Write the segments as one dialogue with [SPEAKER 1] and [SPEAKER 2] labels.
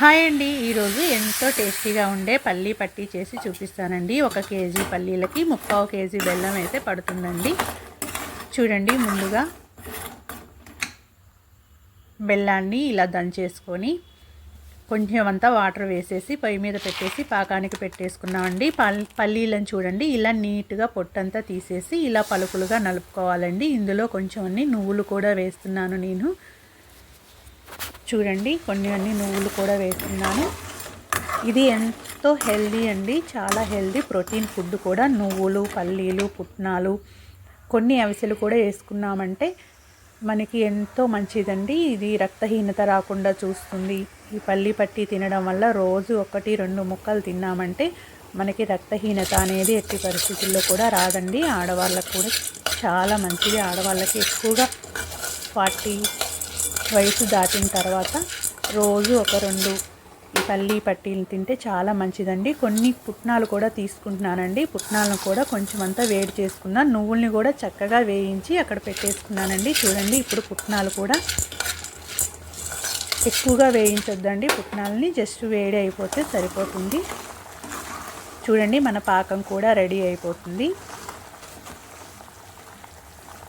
[SPEAKER 1] Hi అండి. ఈరోజు ఎంతో టేస్టీగా ఉండే పల్లీ పట్టి చేసి చూపిస్తానండి. ఒక కేజీ పల్లీలకి ముప్పావు కేజీ బెల్లం అయితే పడుతుందండి. చూడండి ముందుగా బెల్లాన్ని ఇలా దంచేసుకొని కొంచెం అంతా వాటర్ వేసేసి పొయ్యి మీద పెట్టేసి పాకానికి పెట్టేసుకున్నామండి. పల్లీలను చూడండి ఇలా నీట్గా పొట్టంతా తీసేసి ఇలా పలుకులుగా నలుపుకోవాలండి. ఇందులో కొంచెం అన్ని నువ్వులు కూడా వేస్తున్నాను నేను. చూడండి కొన్ని అన్ని నువ్వులు కూడా వేస్తున్నాను. ఇది ఎంతో హెల్దీ అండి చాలా హెల్దీ ప్రోటీన్ ఫుడ్ కూడా. నువ్వులు పల్లీలు పుట్నాలు కొన్ని అవిసెలు కూడా వేసుకున్నామంటే మనకి ఎంతో మంచిదండి. ఇది రక్తహీనత రాకుండా చూస్తుంది. ఈ పల్లి పట్టి తినడం వల్ల రోజు ఒకటి రెండు ముక్కలు తిన్నామంటే మనకి రక్తహీనత అనేది ఎట్టి పరిస్థితుల్లో కూడా రాదండి. ఆడవాళ్ళకు కూడా చాలా మంచిది. ఆడవాళ్ళకి ఎక్కువగా ఫార్టీ వయసు దాటిన తర్వాత రోజు ఒక రెండు తల్లి పల్లి పట్టీలు తింటే చాలా మంచిదండి. కొన్ని పుట్నాలు కూడా తీసుకుంటున్నానండి. పుట్నాలను కూడా కొంచెం అంతా వేడి చేసుకున్నాను నువ్వుల్ని కూడా చక్కగా వేయించి అక్కడ పెట్టేసుకున్నానండి. చూడండి ఇప్పుడు పుట్నాలు కూడా ఎక్కువగా వేయించొద్దండి. పుట్నాలని జస్ట్ వేడి అయిపోతే సరిపోతుంది. చూడండి మన పాకం కూడా రెడీ అయిపోతుంది.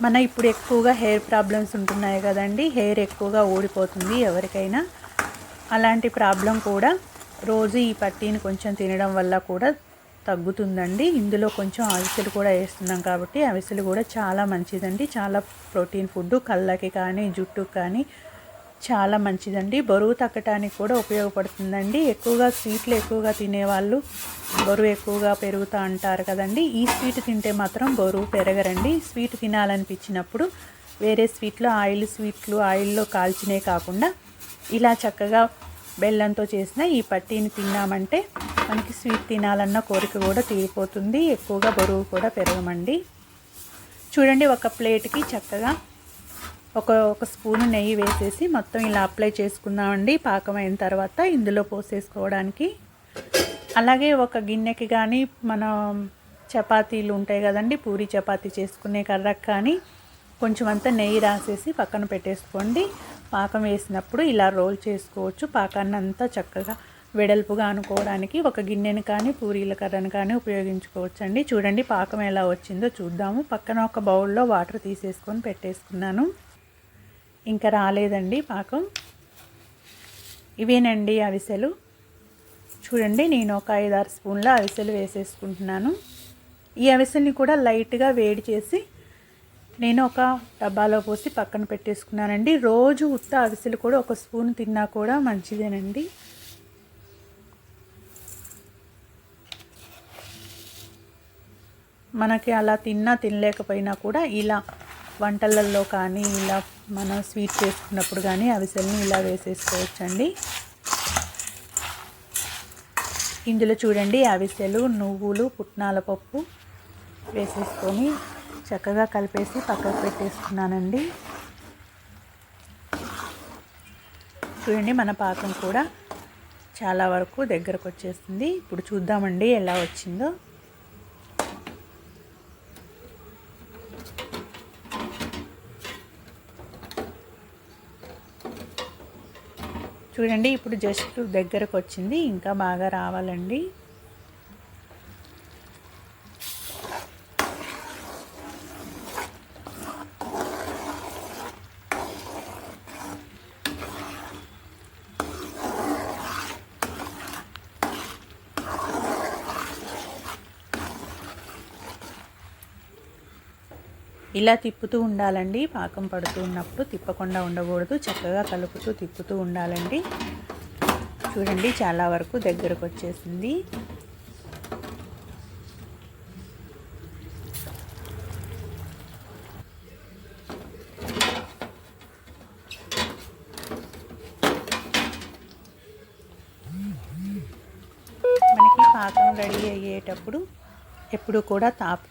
[SPEAKER 1] మన ఇప్పుడు ఎక్కువగా హెయిర్ ప్రాబ్లమ్స్ ఉంటున్నాయి కదండి. హెయిర్ ఎక్కువగా ఊడిపోతుంది ఎవరికైనా. అలాంటి ప్రాబ్లం కూడా రోజు ఈ పట్టీని కొంచెం తినడం వల్ల కూడా తగ్గుతుందండి. ఇందులో కొంచెం అవిసెలు కూడా వేస్తున్నాం కాబట్టి అవిసెలు కూడా చాలా మంచిదండి. చాలా ప్రోటీన్ ఫుడ్ కళ్ళకి కానీ జుట్టుకు కానీ చాలా మంచిదండి. బరువు తగ్గటానికి కూడా ఉపయోగపడుతుందండి. ఎక్కువగా స్వీట్లు ఎక్కువగా తినేవాళ్ళు బరువు ఎక్కువగా పెరుగుతూ అంటారు కదండి. ఈ స్వీట్ తింటే మాత్రం బరువు పెరగరండి. స్వీట్ తినాలనిపించినప్పుడు వేరే స్వీట్లు ఆయిల్ స్వీట్లు ఆయిల్లో కాల్చినే కాకుండా ఇలా చక్కగా బెల్లంతో చేసిన ఈ పట్టీని తిన్నామంటే మనకి స్వీట్ తినాలన్న కోరిక కూడా తీరిపోతుంది. ఎక్కువగా బరువు కూడా పెరగమండి. చూడండి ఒక ప్లేట్కి చక్కగా ఒక ఒక స్పూను నెయ్యి వేసేసి మొత్తం ఇలా అప్లై చేసుకుందామండి. పాకం అయిన తర్వాత ఇందులో పోసేసుకోవడానికి. అలాగే ఒక గిన్నెకి కానీ మన చపాతీలు ఉంటాయి కదండి పూరి చపాతీ చేసుకునే కర్రకు కానీ కొంచెం అంతా నెయ్యి రాసేసి పక్కన పెట్టేసుకోండి. పాకం వేసినప్పుడు ఇలా రోల్ చేసుకోవచ్చు. పాకాన్ని అంతా చక్కగా వెడల్పుగా అనుకోవడానికి ఒక గిన్నెని కానీ పూరీల కర్రను కానీ ఉపయోగించుకోవచ్చు అండి చూడండి పాకం ఎలా వచ్చిందో చూద్దాము. పక్కన ఒక బౌల్లో వాటర్ తీసేసుకొని పెట్టేసుకున్నాను. ఇంకా రాలేదండి పాకం. ఇవేనండి అవిసెలు. చూడండి నేను ఒక ఐదారు స్పూన్ల అవిసెలు వేసేసుకుంటున్నాను. ఈ అవిసెల్ని కూడా లైట్గా వేడి చేసి నేను ఒక డబ్బాలో పోసి పక్కన పెట్టేసుకున్నానండి. రోజు ఉత్త అవిసెలు కూడా ఒక స్పూన్ తిన్నా కూడా మంచిదేనండి. మనకి అలా తిన్నా తినలేకపోయినా కూడా ఇలా వంటలల్లో కానీ ఇలా మనం స్వీట్ చేసుకున్నప్పుడు కానీ అవిసెల్ని ఇలా వేసేసుకోవచ్చండి. ఇందులో చూడండి అవిసెలు నువ్వులు పుట్నాల పప్పు వేసేసుకొని చక్కగా కలిపేసి పక్కకు పెట్టేసుకున్నానండి. చూడండి మన పాకం కూడా చాలా వరకు దగ్గరకు వచ్చేస్తుంది ఇప్పుడు చూద్దామండి ఎలా వచ్చిందో. చూడండి ఇప్పుడు జస్ట్ దగ్గరకు వచ్చింది ఇంకా బాగా రావాలండి. ఇలా తిప్పుతూ ఉండాలండి. పాకం పడుతూ ఉన్నప్పుడు తిప్పకుండా ఉండకూడదు. చక్కగా కలుపుతూ తిప్పుతూ ఉండాలండి. చూడండి చాలా వరకు దగ్గరకు వచ్చేసింది. మనకి పాకం రెడీ అయ్యేటప్పుడు ఎప్పుడు కూడా తాపు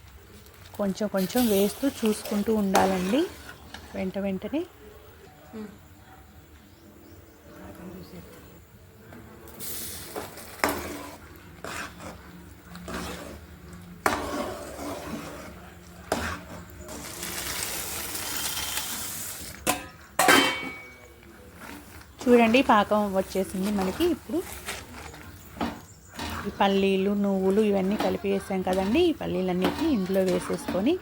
[SPEAKER 1] కొంచెం కొంచెం వేస్తూ చూసుకుంటూ ఉండాలండి. వెంట వెంటనే. చూడండి పాకం వచ్చేసింది మనకి. ఇప్పుడు పల్లీలు నువ్వులు ఇవన్నీ కలిపి వేసాం కదండి. ఈ పల్లీలన్నిటిని ఇందులో వేసేసుకొని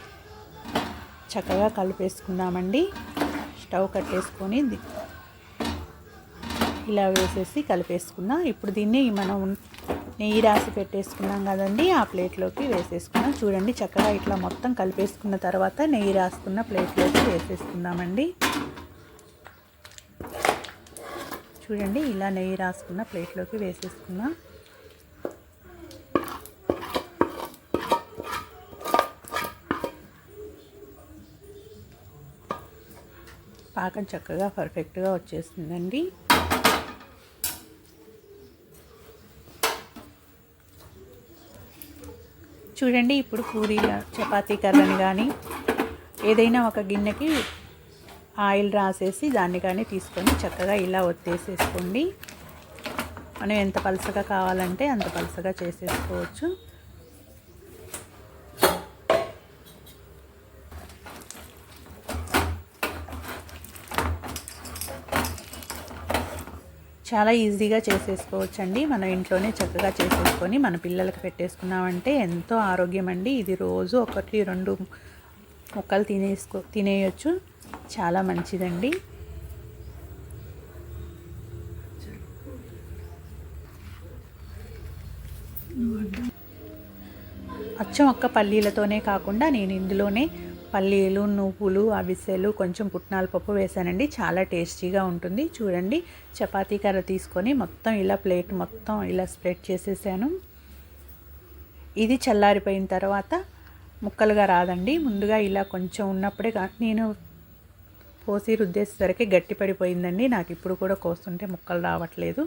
[SPEAKER 1] చక్కగా కలిపేసుకుందామండి. స్టవ్ కట్టేసుకొని ఇలా వేసేసి కలిపేసుకుందాం. ఇప్పుడు దీన్ని మనం నెయ్యి రాసి పెట్టేసుకున్నాం కదండి. ఆ ప్లేట్లోకి వేసేసుకున్నాం. చూడండి చక్కగా ఇట్లా మొత్తం కలిపేసుకున్న తర్వాత నెయ్యి రాసుకున్న ప్లేట్లోకి వేసేసుకుందామండి. చూడండి ఇలా నెయ్యి రాసుకున్న ప్లేట్లోకి వేసేసుకున్నాం. పాకం చక్కగా పర్ఫెక్ట్గా వచ్చేస్తుందండి. చూడండి ఇప్పుడు పూరీల చపాతీ కర్రని కానీ ఏదైనా ఒక గిన్నెకి ఆయిల్ రాసేసి దాన్ని కానీ తీసుకొని చక్కగా ఇలా ఒత్తేసేసుకోండి. మనం ఎంత పలసగా కావాలంటే అంత పలసగా చేసేసుకోవచ్చు. చాలా ఈజీగా చేసేసుకోవచ్చండి. మన ఇంట్లోనే చక్కగా చేసేసుకొని మన పిల్లలకు పెట్టేసుకున్నామంటే ఎంతో ఆరోగ్యం అండి ఇది రోజు ఒకటి రెండు మొక్కలు తినేసుకో తినేయచ్చు. చాలా మంచిదండి. అచ్చం ఒక్క పల్లీలతోనే కాకుండా నేను ఇందులోనే పల్లీలు నువ్వులు అవిసెలు కొంచెం పుట్నాల పప్పు వేసానండి. చాలా టేస్టీగా ఉంటుంది. చూడండి చపాతీ కర్ర తీసుకొని మొత్తం ఇలా ప్లేట్ మొత్తం ఇలా స్ప్రెడ్ చేసేసాను. ఇది చల్లారిపోయిన తర్వాత ముక్కలుగా రాదండి. ముందుగా ఇలా కొంచెం ఉన్నప్పుడే నేను పోసి రుద్దేసేసరికి గట్టి పడిపోయిందండి నాకు ఇప్పుడు కూడా కోస్తుంటే ముక్కలు రావట్లేదు.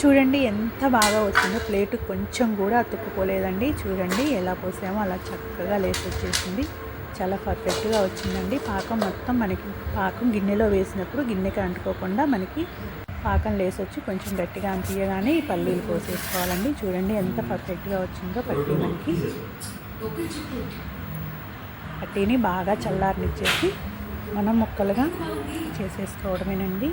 [SPEAKER 1] చూడండి ఎంత బాగా వచ్చిందో. ప్లేట్ కొంచెం కూడా అతుక్కుపోలేదండి. చూడండి ఎలా పోసామో అలా చక్కగా లేసి వచ్చేసింది. చాలా పర్ఫెక్ట్గా వచ్చిందండి. పాకం మొత్తం మనకి పాకం గిన్నెలో వేసినప్పుడు గిన్నెకి అంటుకోకుండా మనకి పాకం లేసొచ్చి కొంచెం గట్టిగా అంతియగానే ఈ పల్లీలు పోసేసుకోవాలండి. చూడండి ఎంత పర్ఫెక్ట్గా వచ్చిందో పట్టి మనకి. పట్టీని బాగా చల్లారనిచ్చేసి మనం ముక్కలుగా చేసేసుకోవడమేనండి.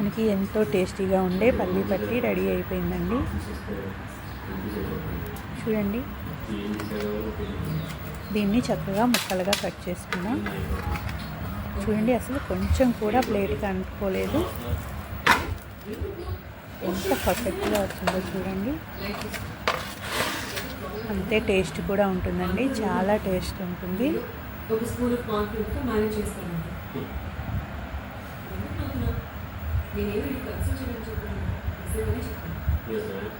[SPEAKER 1] మనకి ఎంతో టేస్టీగా ఉండే పల్లి పట్టి రెడీ అయిపోయిందండి. చూడండి. దీన్ని చక్కగా ముక్కలుగా కట్ చేసుకున్నాం. చూడండి అసలు కొంచెం కూడా ప్లేట్కి అంటుకోలేదు. ఎంత పర్ఫెక్ట్గా వచ్చిందో చూడండి. అంతే టేస్ట్ కూడా ఉంటుందండి. చాలా టేస్ట్ ఉంటుంది.
[SPEAKER 2] నేనేమి కన్సల్ట్ చేయమని చెప్పాను. నిజంగానే చెప్పాను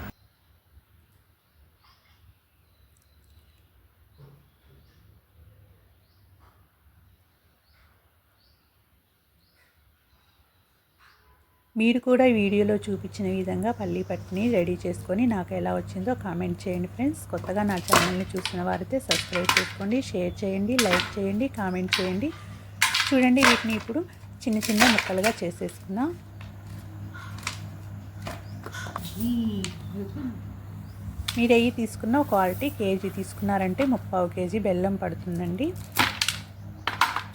[SPEAKER 1] మీరు కూడా ఈ వీడియోలో చూపించిన విధంగా పల్లీ పట్టిని రెడీ చేసుకొని నాకు ఎలా వచ్చిందో కామెంట్ చేయండి ఫ్రెండ్స్. కొత్తగా నా ఛానల్ని చూసిన వారైతే సబ్స్క్రైబ్ చేసుకోండి షేర్ చేయండి లైక్ చేయండి కామెంట్ చేయండి. చూడండి వీటిని ఇప్పుడు చిన్న చిన్న ముక్కలుగా చేసేసుకుందాం. మీరు అయ్యి తీసుకున్న క్వాలిటీ కేజీ తీసుకున్నారంటే ముప్పావు కేజీ బెల్లం పడుతుందండి.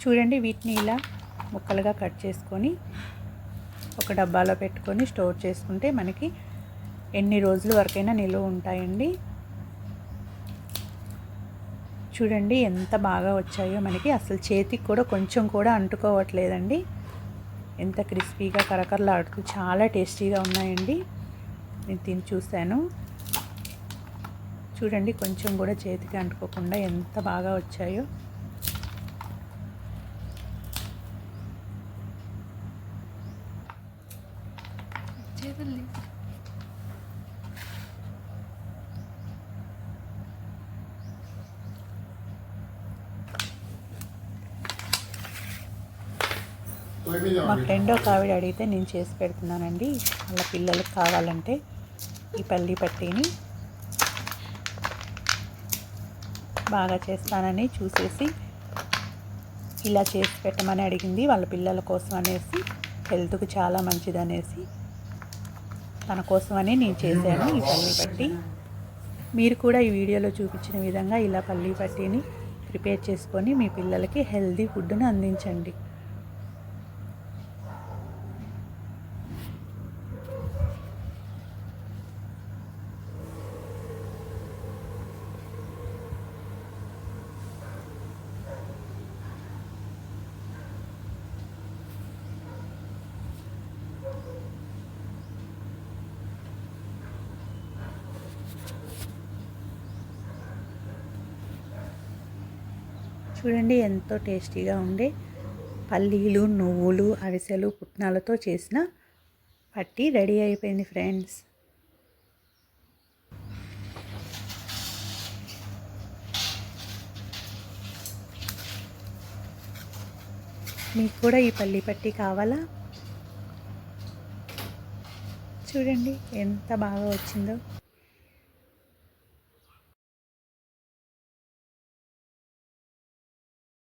[SPEAKER 1] చూడండి వీటిని ఇలా ముక్కలుగా కట్ చేసుకొని ఒక డబ్బాలో పెట్టుకొని స్టోర్ చేసుకుంటే మనకి ఎన్ని రోజుల వరకైనా నిలువ ఉంటాయండి. చూడండి ఎంత బాగా వచ్చాయో మనకి. అసలు చేతికి కూడా కొంచెం కూడా అంటుకోవట్లేదండి. ఎంత క్రిస్పీగా కరకరలాడుతూ చాలా టేస్టీగా ఉన్నాయండి. నేను తిని చూశాను. చూడండి కొంచెం కూడా చేతికి అంటుకోకుండా ఎంత బాగా వచ్చాయో. మా ఫ్రెండ్ ఒక ఆవిడ అడిగితే నేను చేసి పెడుతున్నానండి. వాళ్ళ పిల్లలకు కావాలంటే. ఈ పల్లి పట్టీని బాగా చేస్తానని చూసేసి ఇలా చేసి పెట్టమని అడిగింది. వాళ్ళ పిల్లల కోసం అనేసి హెల్త్కి చాలా మంచిది అనేసి తన కోసమని నేను చేశాను ఈ పల్లి పట్టి. మీరు కూడా ఈ వీడియోలో చూపించిన విధంగా ఇలా పల్లి పట్టీని ప్రిపేర్ చేసుకొని మీ పిల్లలకి హెల్తీ ఫుడ్ను అందించండి. చూడండి ఎంతో టేస్టీగా ఉండే పల్లీలు నువ్వులు అరిసెలు పుట్నాలతో చేసిన పట్టి రెడీ అయిపోయింది ఫ్రెండ్స్. మీకు కూడా ఈ పల్లి పట్టి కావాలా? చూడండి ఎంత బాగా వచ్చిందో.